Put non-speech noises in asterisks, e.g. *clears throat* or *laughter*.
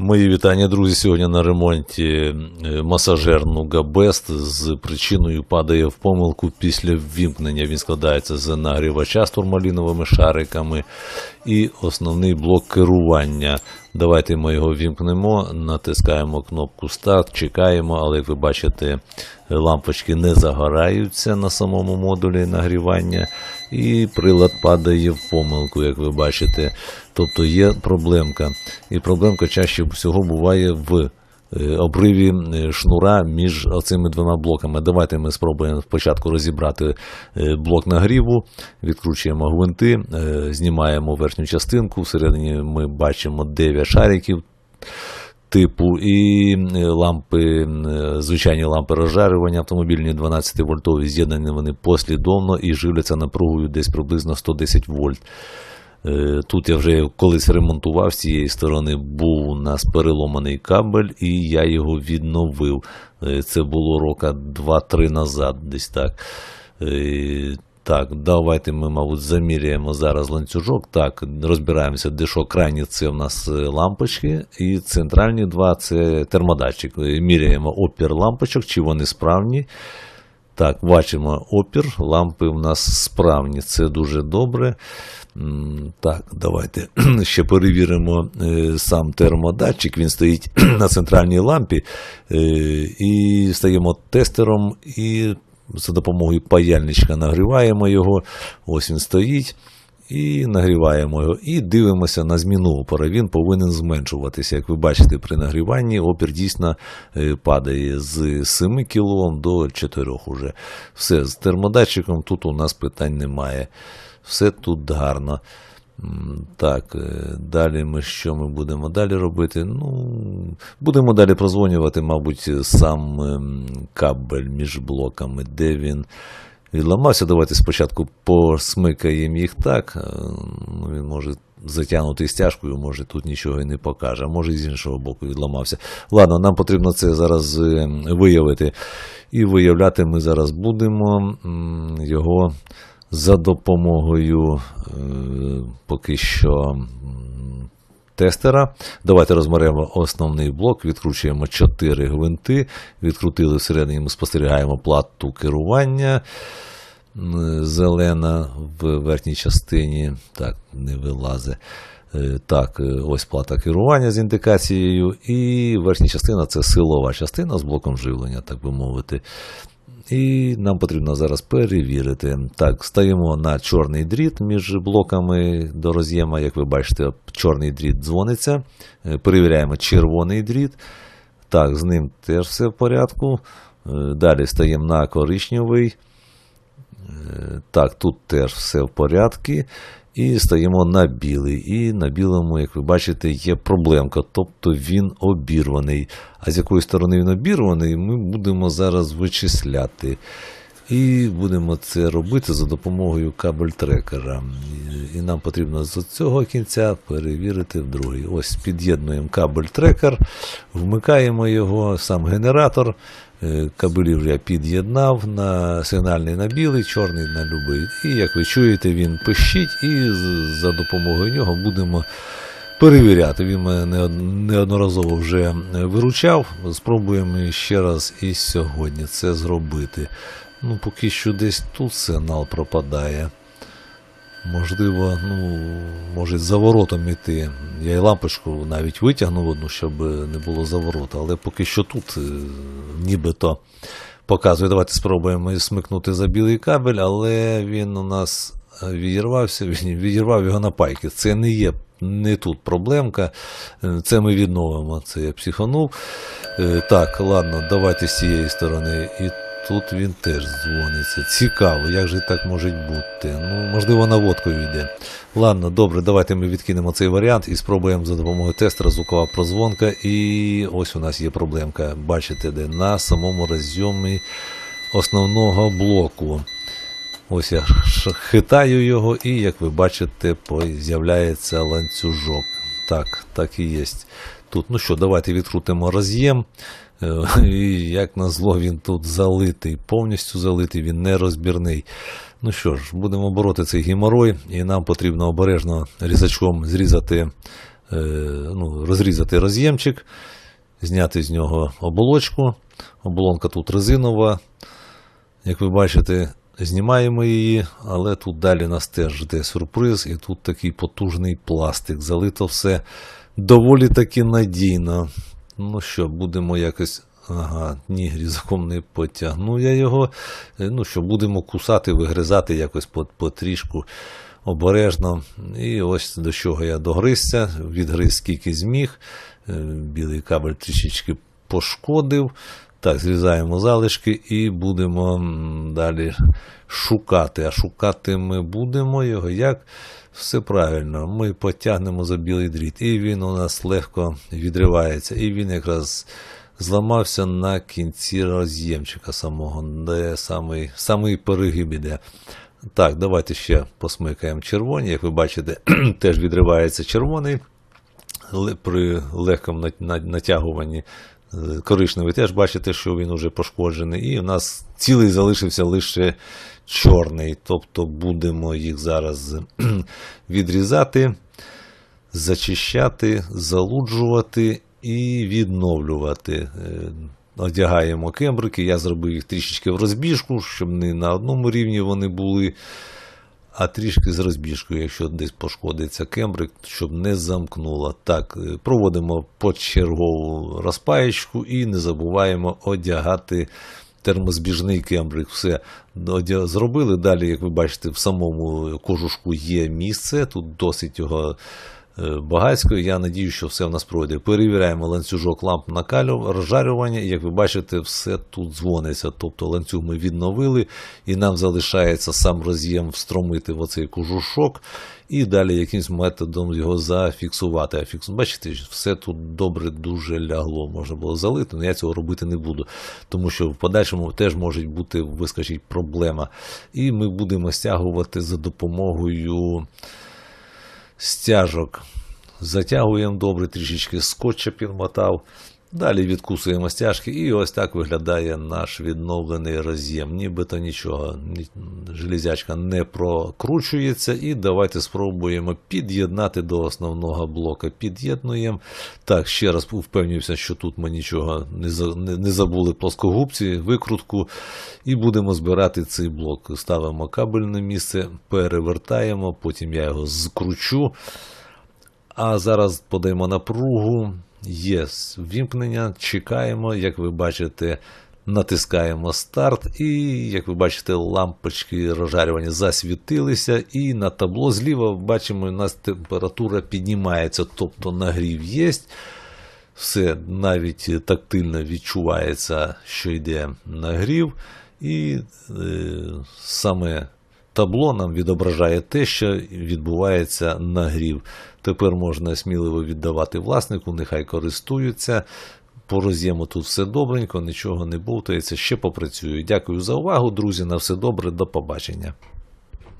Мої вітання, друзі. Сьогодні на ремонті е, масажер Nuga Best з причиною падає в помилку після ввімкнення. Він складається з нагрівача з турмаліновими шариками і основний блок керування. Давайте ми його вімкнемо, натискаємо кнопку старт, чекаємо, але як ви бачите, лампочки не загораються на самому модулі нагрівання, і прилад падає в помилку, як ви бачите. Тобто є проблемка. І проблемка чаще всього буває в обриві е, шнура між оцими двома блоками. Давайте ми спробуємо спочатку розібрати е, блок нагріву, відкручуємо гвинти, е, знімаємо верхню частинку. Всередині ми бачимо 9 шариків типу і е, лампи, е, звичайні лампи розжарювання автомобільні 12 вольтові, з'єднані вони послідовно і живляться напругою десь приблизно 110 вольт. Е, Тут я вже колись ремонтував з цієї сторони, був у нас переломаний кабель, і я його відновив. Е, Це було рока 2-3 назад, десь так. Е, Так, давайте ми, мабуть, заміряємо зараз ланцюжок. Так, розбираємося, де що крайні це в нас лампочки, і центральні два це термодатчик. Міряємо опір лампочок, чи вони справні. Так, бачимо опір, лампи в нас справні, це дуже добре. Так, давайте *clears throat* ще перевіримо е, сам термодатчик. Він стоїть *clears throat* на центральній лампі. е, І стаємо тестером і за допомогою паяльничка нагріваємо його. Ось він стоїть. І нагріваємо його, і дивимося на зміну опора. Він повинен зменшуватися. Як ви бачите, при нагріванні опір дійсно е, падає з 7 кОм до 4 уже. Все, з термодатчиком тут у нас питань немає. Все тут гарно. Так, е, далі ми що ми будемо далі робити? Ну, будемо далі прозвонювати, мабуть, сам ем, кабель між блоками, де він відламався. Давайте спочатку посмикаємо їх так. е, ну, Він може затягнути стяжкою, може тут нічого і не покаже, а може і з іншого боку відламався. Ладно, нам потрібно це зараз е, виявити. І виявляти ми зараз будемо його за допомогою е, поки що. Тестера. Давайте розберемо основний блок, відкручуємо 4 гвинти, відкрутили всередині, ми спостерігаємо плату керування зелена в верхній частині. Так, не вилазе. Е, Так, е, ось плата керування з індикацією, і верхня частина це силова частина з блоком живлення, так би мовити. І нам потрібно зараз перевірити. Так, стаємо на чорний дріт між блоками до роз'єма. Як ви бачите, чорний дріт дзвониться. Е, Перевіряємо червоний дріт. Так, з ним теж все в порядку. Е, Далі стаємо на коричневий. Е, Так, тут теж все в порядку. І стаємо на білий. І на білому, як ви бачите, є проблемка, тобто він обірваний. А з якої сторони він обірваний, ми будемо зараз вичисляти. І будемо це робити за допомогою кабель-трекера. І- нам потрібно з цього кінця перевірити в другий. Ось під'єднуємо кабель-трекер, вмикаємо його, сам генератор. Е, Кабелі вже я під'єднав на сигнальний на білий, чорний на любий. І як ви чуєте, він пищить, і за допомогою нього будемо перевіряти. Він мене неодноразово вже виручав. Спробуємо ще раз і сьогодні це зробити. Ну, поки що десь тут сигнал пропадає. Можливо, ну, може за воротом іти. Я і лампочку навіть витягнув одну, щоб не було заворота, але поки що тут е, нібито показує. Давайте спробуємо смикнути за білий кабель, але він у нас е, відірвався, він відірвав його на пайки. Це не є. Не тут проблемка, Е, це ми відновимо. Це я психанув. Так, ладно, давайте з цієї сторони. І тут він теж дзвониться. Цікаво, як же так може бути? Ну, можливо, наводкою йде. Ладно, добре, давайте ми відкинемо цей варіант і спробуємо за допомогою тестера звукова прозвонка. І ось у нас є проблемка. Бачите, де на самому розйомі основного блоку. Ось я хитаю його, і як ви бачите, з'являється ланцюжок. Так, так і є. Тут, ну що, давайте відкрутимо роз'єм. Е, І як назло, він тут залитий, повністю залитий, він нерозбірний. Ну що ж, будемо бороти цей геморой, і нам потрібно обережно різачком зрізати е, ну, розрізати роз'ємчик, зняти з нього оболочку. Оболонка тут резинова. Як ви бачите, знімаємо її, але тут далі нас теж жде сюрприз, і тут такий потужний пластик. Залито все доволі таки надійно. Ну що, будемо якось. Ага, ні, різаком не потягну я його. Е, Ну що, будемо кусати, вигризати якось потрішку обережно. І ось до чого я догризся, відгриз скільки зміг. Е, Білий кабель трішечки пошкодив. Так, зрізаємо залишки і будемо далі шукати. А шукати ми будемо його як? Все правильно, ми потягнемо за білий дріт, і він у нас легко відривається. І він якраз зламався на кінці роз'ємчика самого, де самий, самий перегиб іде. Так, давайте ще посмикаємо червоні. Як ви бачите, *clears throat* теж відривається червоний при легкому на- на- натягуванні коричневий теж бачите, що він уже пошкоджений. І у нас цілий залишився лише чорний. Тобто будемо їх зараз *clears throat* відрізати, зачищати, залуджувати і відновлювати. Е, Одягаємо кембрики. Я зробив їх трішечки в розбіжку, щоб не на одному рівні вони були а трішки з розбіжкою, якщо десь пошкодиться кембрик, щоб не замкнуло. Так, е, проводимо почергову розпаєчку і не забуваємо одягати термозбіжний кембрик. Все зробили. Далі, як ви бачите, в самому кожушку є місце, тут досить його. Е, Багацько, я надію, що все в нас пройде. Перевіряємо ланцюжок ламп накалю- розжарювання, як ви бачите, все тут дзвониться. Тобто ланцюг ми відновили, і нам залишається сам роз'єм встромити в оцей кожушок, і далі якимось методом його зафіксувати. Фікс... Бачите, все тут добре дуже лягло, можна було залити, але я цього робити не буду, тому що в подальшому теж може бути, вискочить проблема. І ми будемо стягувати за допомогою стяжок. Затягуємо добре, трішечки скотча підмотав. Далі відкусуємо стяжки, і ось так виглядає наш відновлений роз'єм. Нібито нічого, железячка не прокручується. І давайте спробуємо під'єднати до основного блока. Під'єднуємо. Так, ще раз впевнююся, що тут ми нічого не, за- не, не забули плоскогубці, викрутку. І будемо збирати цей блок. Ставимо кабель на місце, перевертаємо, потім я його скручу. А зараз подаємо напругу. Є вімкнення, чекаємо, як ви бачите, натискаємо старт, і, як ви бачите, лампочки розжарювання засвітилися, і на табло зліва бачимо, у нас температура піднімається, тобто нагрів є. Все навіть тактильно відчувається, що йде нагрів, і е, саме табло нам відображає те, що відбувається нагрів. Тепер можна сміливо віддавати власнику, нехай користуються. По роз'єму тут все добренько, нічого не бовтається, ще попрацюю. Дякую за увагу, друзі. На все добре, до побачення.